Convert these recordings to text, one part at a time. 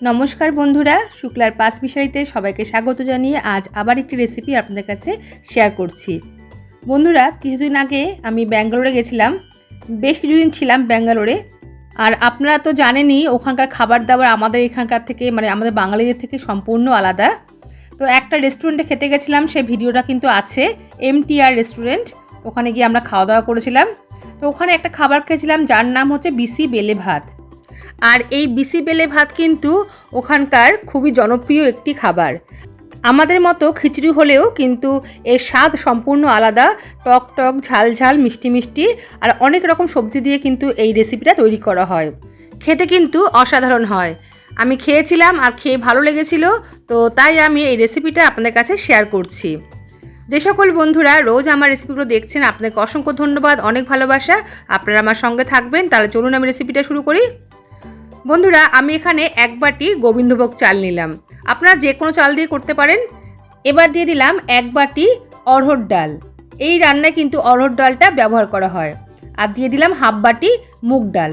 নমস্কার বন্ধুরা, শুক্লার পাঁচ মিশারিতে সবাইকে স্বাগত জানিয়ে আজ আবার একটি রেসিপি আপনাদের কাছে শেয়ার করছি। বন্ধুরা, কিছুদিন আগে আমি ব্যাঙ্গালোরে গেছিলাম, বেশ কিছুদিন ছিলাম ব্যাঙ্গালোরে, আর আপনারা তো জানেনই ওখানকার খাবার দাবার আমাদের এখানকার থেকে মানে আমাদের বাঙালিদের থেকে সম্পূর্ণ আলাদা। তো একটা রেস্টুরেন্টে খেতে গেছিলাম সেই ভিডিওটা কিন্তু আছে এম এমটিআর রেস্টুরেন্ট ওখানে গিয়ে আমরা খাওয়া দাওয়া করেছিলাম। তো ওখানে একটা খাবার খেয়েছিলাম, যার নাম হচ্ছে বিসি বেলে ভাত। আর এই বিসি বেলে ভাত কিন্তু ওখানকার খুবই জনপ্রিয় একটি খাবার। আমাদের মতো খিচুড়ি হলেও কিন্তু এর স্বাদ সম্পূর্ণ আলাদা, টক টক, ঝাল ঝাল, মিষ্টি মিষ্টি আর অনেক রকম সবজি দিয়ে কিন্তু এই রেসিপিটা তৈরি করা হয়। খেতে কিন্তু অসাধারণ হয়। আমি খেয়েছিলাম আর খেয়ে ভালো লেগেছিল, তো তাই আমি এই রেসিপিটা আপনাদের কাছে শেয়ার করছি। যে সকল বন্ধুরা রোজ আমার রেসিপিগুলো দেখছেন, আপনাকে অসংখ্য ধন্যবাদ, অনেক ভালোবাসা। আপনারা আমার সঙ্গে থাকবেন, তাহলে চলুন আমি রেসিপিটা শুরু করি। বন্ধুরা, আমি এখানে এক বাটি গোবিন্দভোগ চাল নিলাম। আপনারা যে কোনো চাল দিয়ে করতে পারেন। এবার দিয়ে দিলাম এক বাটি অরহর ডাল। এই রান্নায় কিন্তু অরহর ডালটা ব্যবহার করা হয়। আর দিয়ে দিলাম হাফ বাটি মুগ ডাল।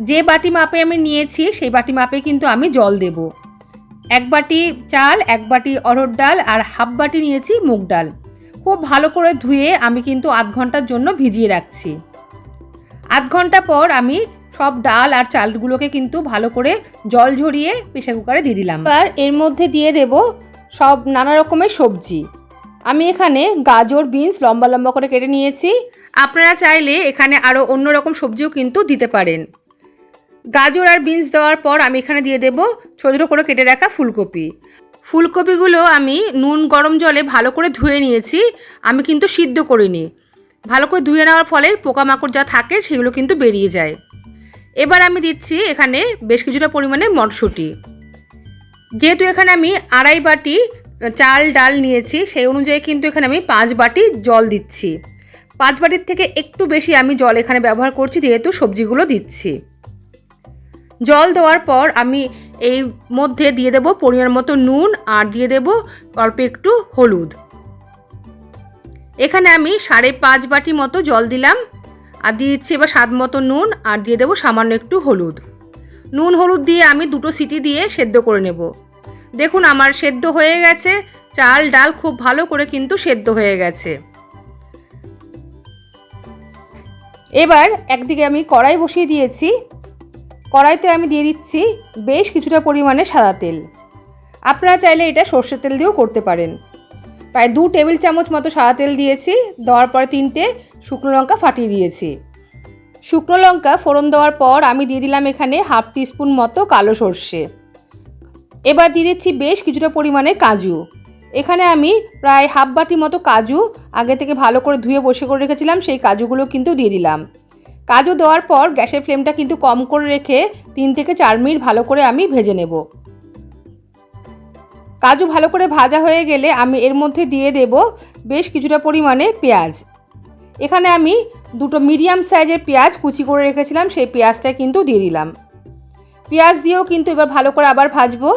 যে বাটি মাপে আমি নিয়েছি, সেই বাটি মাপে কিন্তু আমি জল দেব। এক বাটি চাল, এক বাটি অরহর ডাল আর হাফ বাটি নিয়েছি মুগ ডাল। খুব ভালো করে ধুয়ে আমি কিন্তু আধ ঘণ্টার জন্য ভিজিয়ে রাখছি। আধ ঘণ্টা পর আমি সব ডাল আর চালগুলোকে কিন্তু ভালো করে জল ঝরিয়ে প্রেশার কুকারে দিয়ে দিলাম। এবার এর মধ্যে দিয়ে দেব সব নানা রকমের সবজি। আমি এখানে গাজর, বিনস লম্বা লম্বা করে কেটে নিয়েছি। আপনারা চাইলে এখানে আরও অন্য রকম সবজিও কিন্তু দিতে পারেন। গাজর আর বিনস দেওয়ার পর আমি এখানে দিয়ে দেব ছোটো ছোটো করে কেটে রাখা ফুলকপি। ফুলকপিগুলো আমি নুন, গরম জলে ভালো করে ধুয়ে নিয়েছি। আমি কিন্তু সিদ্ধ করিনি। ভালো করে ধুয়ে নেওয়ার ফলে পোকামাকড় যা থাকে সেগুলো কিন্তু বেরিয়ে যায়। এবার আমি দিচ্ছি এখানে বেশ কিছুটা পরিমাণে মটরশুঁটি। যেহেতু এখানে আমি আড়াই বাটি চাল, ডাল নিয়েছি, সেই অনুযায়ী কিন্তু এখানে আমি পাঁচ বাটি জল দিচ্ছি। পাঁচ বাটির থেকে একটু বেশি আমি জল এখানে ব্যবহার করছি, যেহেতু সবজিগুলো দিচ্ছি। জল দেওয়ার পর আমি এই মধ্যে দিয়ে দেব পরিমাণ মতো নুন আর দিয়ে দেব অল্প একটু হলুদ। এখানে আমি সাড়ে পাঁচ বাটি মতো জল দিলাম। আর দিয়ে দিচ্ছি এবার স্বাদ মতো নুন আর দিয়ে দেবো সামান্য একটু হলুদ। নুন হলুদ দিয়ে আমি দুটো সিটি দিয়ে সেদ্ধ করে নেব। দেখুন আমার সেদ্ধ হয়ে গেছে। চাল ডাল খুব ভালো করে কিন্তু সেদ্ধ হয়ে গেছে। এবার একদিকে আমি কড়াই বসিয়ে দিয়েছি। কড়াইতে আমি দিয়ে দিচ্ছি বেশ কিছুটা পরিমাণে সাদা তেল। আপনারা চাইলে এটা সর্ষের তেল দিয়েও করতে পারেন। প্রায় দু টেবিল চামচ মতো সাদা তেল দিয়েছি। দেওয়ার পরে তিনটে শুকনো লঙ্কা ফাটিয়ে দিয়েছি। শুকনো লঙ্কা ফোড়ন দেওয়ার পর আমি দিয়ে দিলাম এখানে হাফ টিস্পুন মতো কালো সর্ষে। এবার দিয়ে দিচ্ছি বেশ কিছুটা পরিমাণে কাজু। এখানে আমি প্রায় হাফ বাটি মতো কাজু আগে থেকে ভালো করে ধুয়ে বসে করে রেখেছিলাম, সেই কাজুগুলো কিন্তু দিয়ে দিলাম। কাজু দেওয়ার পর গ্যাসের ফ্লেমটা কিন্তু কম করে রেখে তিন থেকে চার মিনিট ভালো করে আমি ভেজে নেব। কাজু ভালো করে ভাজা হয়ে গেলে আমি এর মধ্যে দিয়ে দেব বেশ কিছুটা পরিমাণে পেঁয়াজ। এখানে আমি দুটো মিডিয়াম সাইজের পেঁয়াজ কুচি করে রেখেছিলাম, সেই পেঁয়াজটা কিন্তু দিয়ে দিলাম। পেঁয়াজ দিয়েও কিন্তু এবার ভালো করে আবার ভাজবো।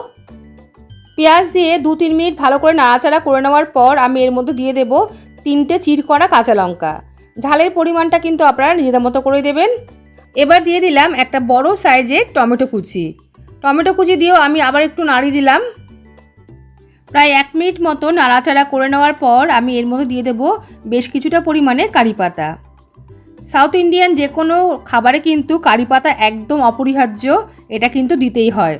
পেঁয়াজ দিয়ে দু তিন মিনিট ভালো করে নাড়াচাড়া করে নেওয়ার পর আমি এর মধ্যে দিয়ে দেব তিনটে চির করা কাঁচা লঙ্কা। ঝালের পরিমাণটা কিন্তু আপনারা নিজেদের মতো করে দেবেন। এবার দিয়ে দিলাম একটা বড় সাইজের টমেটো কুচি। টমেটো কুচি দিয়েও আমি আবার একটু নাড়ি দিলাম। প্রায় এক মিনিট মতো নাড়াচাড়া করে নেওয়ার পর আমি এর মধ্যে দিয়ে দেবো বেশ কিছুটা পরিমাণে কারি পাতা। সাউথ ইন্ডিয়ান যে কোনো খাবারে কিন্তু কারি পাতা একদম অপরিহার্য, এটা কিন্তু দিতেই হয়।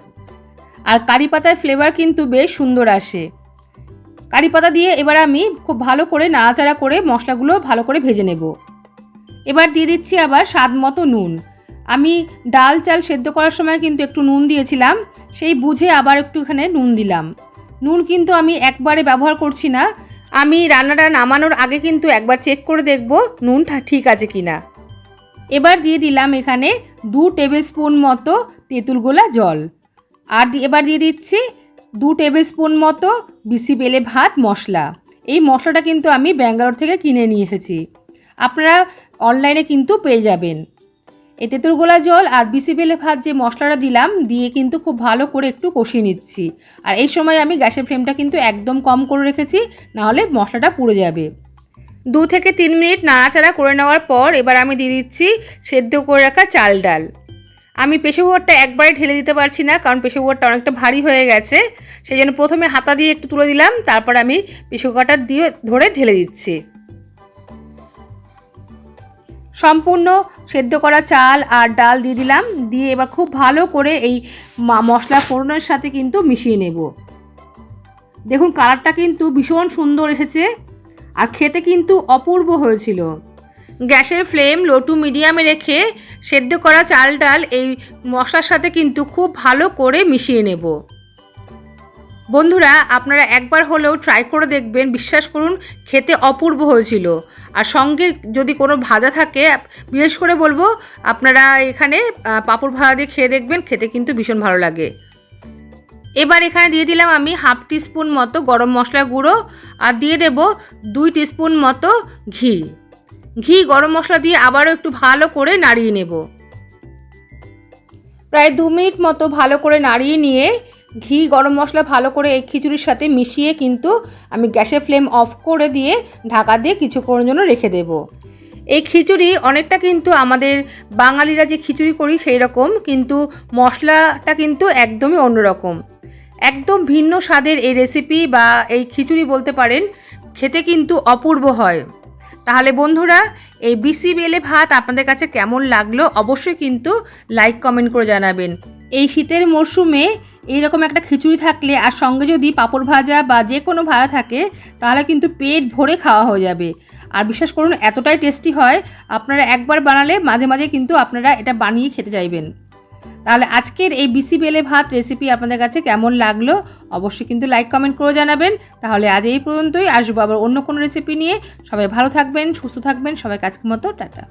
আর কারি পাতার ফ্লেভার কিন্তু বেশ সুন্দর আসে। কারি পাতা দিয়ে এবার আমি খুব ভালো করে নাড়াচাড়া করে মশলাগুলো ভালো করে ভেজে নেব। এবার দিয়ে দিচ্ছি আবার স্বাদ মতো নুন। আমি ডাল চাল সেদ্ধ করার সময় কিন্তু একটু নুন দিয়েছিলাম, সেই বুঝে আবার একটু এখানে নুন দিলাম। নুন কিন্তু আমি একবারে ব্যবহার করছি না। আমি রান্নাটা নামানোর আগে কিন্তু একবার চেক করে দেখব নুন ঠিক আছে কি না এবার দিয়ে দিলাম এখানে দু টেবিল স্পুন মতো তেঁতুল গোলা জল। আর এবার দিয়ে দিচ্ছি দু টেবিল স্পুন মতো বিসি বেলে ভাত মশলা। এই মশলাটা কিন্তু আমি ব্যাঙ্গালোর থেকে কিনে নিয়ে এসেছি। আপনারা অনলাইনে কিন্তু পেয়ে যাবেন। এই তেঁতুল গোলা জল আর বিসি বেলে ভাত যে মশলাটা দিলাম, দিয়ে কিন্তু খুব ভালো করে একটু কষিয়ে নিচ্ছি। আর এই সময় আমি গ্যাসের ফ্লেমটা কিন্তু একদম কম করে রেখেছি, নাহলে মশলাটা পুড়ে যাবে। দু থেকে তিন মিনিট নাড়াচাড়া করে নেওয়ার পর এবার আমি দিয়ে দিচ্ছি সেদ্ধ করে রাখা চাল ডাল। আমি প্রেশার একবারে ঢেলে দিতে পারছি না, কারণ প্রেশার অনেকটা ভারী হয়ে গেছে, সেই জন্য প্রথমে হাতা দিয়ে একটু তুলে দিলাম, তারপর আমি প্রেশার দিয়ে ধরে ঢেলে দিচ্ছি। সম্পূর্ণ সেদ্ধ করা চাল আর ডাল দিয়ে দিলাম। দিয়ে এবার খুব ভালো করে এই মশলা ফোড়নের সাথে কিন্তু মিশিয়ে নেব। দেখুন, কালারটা কিন্তু ভীষণ সুন্দর এসেছে আর খেতে কিন্তু অপূর্ব হয়েছিল। গ্যাসের ফ্লেম লো টু মিডিয়ামে রেখে সেদ্ধ করা চাল ডাল এই মশলার সাথে কিন্তু খুব ভালো করে মিশিয়ে নেব। বন্ধুরা, আপনারা একবার হলেও ট্রাই করে দেখবেন, বিশ্বাস করুন, খেতে অপূর্ব হয়েছিল। আর সঙ্গে যদি কোনো ভাজা থাকে, বিশেষ করে বলব, আপনারা এখানে পাঁপড় ভাজা দিয়ে খেয়ে দেখবেন, খেতে কিন্তু ভীষণ ভালো লাগে। এবার এখানে দিয়ে দিলাম আমি হাফ টিস্পুন মতো গরম মশলা গুঁড়ো, আর দিয়ে দেব দুই টিস্পুন মতো ঘি। ঘি, গরম মশলা দিয়ে আবারও একটু ভালো করে নাড়িয়ে নেব। প্রায় দু মিনিট মতো ভালো করে নাড়িয়ে নিয়ে ঘি, গরম মশলা ভালো করে এই খিচুড়ির সাথে মিশিয়ে কিন্তু আমি গ্যাসের ফ্লেম অফ করে দিয়ে ঢাকা দিয়ে কিছুক্ষণের জন্য রেখে দেব। এই খিচুড়ি অনেকটা কিন্তু আমাদের বাঙালিরা যে খিচুড়ি করি সেই রকম, কিন্তু মশলাটা কিন্তু একদমই অন্যরকম। একদম ভিন্ন স্বাদের এই রেসিপি বা এই খিচুড়ি বলতে পারেন, খেতে কিন্তু অপূর্ব হয়। তাহলে বন্ধুরা, এই বিসি বেলে ভাত আপনাদের কাছে কেমন লাগল অবশ্যই কিন্তু লাইক কমেন্ট করে জানাবেন। এই শীতের মরশুমে এইরকম একটা খিচুড়ি থাকলে আর সঙ্গে যদি পাঁপড় ভাজা বা যে কোনো ভাজা থাকে, তাহলে কিন্তু পেট ভরে খাওয়া হয়ে যাবে। আর বিশ্বাস করুন, এতটাই টেস্টি হয়, আপনারা একবার বানালে মাঝে মাঝে কিন্তু আপনারা এটা বানিয়ে খেতে চাইবেন। তাহলে আজকের এই বিসি বেলে ভাত রেসিপি আপনাদের কাছে কেমন লাগল, অবশ্যই কিন্তু লাইক কমেন্ট করে জানাবেন। তাহলে আজ এই পর্যন্তই, আসব আবার অন্য কোনো রেসিপি নিয়ে। সবাই ভালো থাকবেন, সুস্থ থাকবেন সবাই আজকের মতো, টাটা।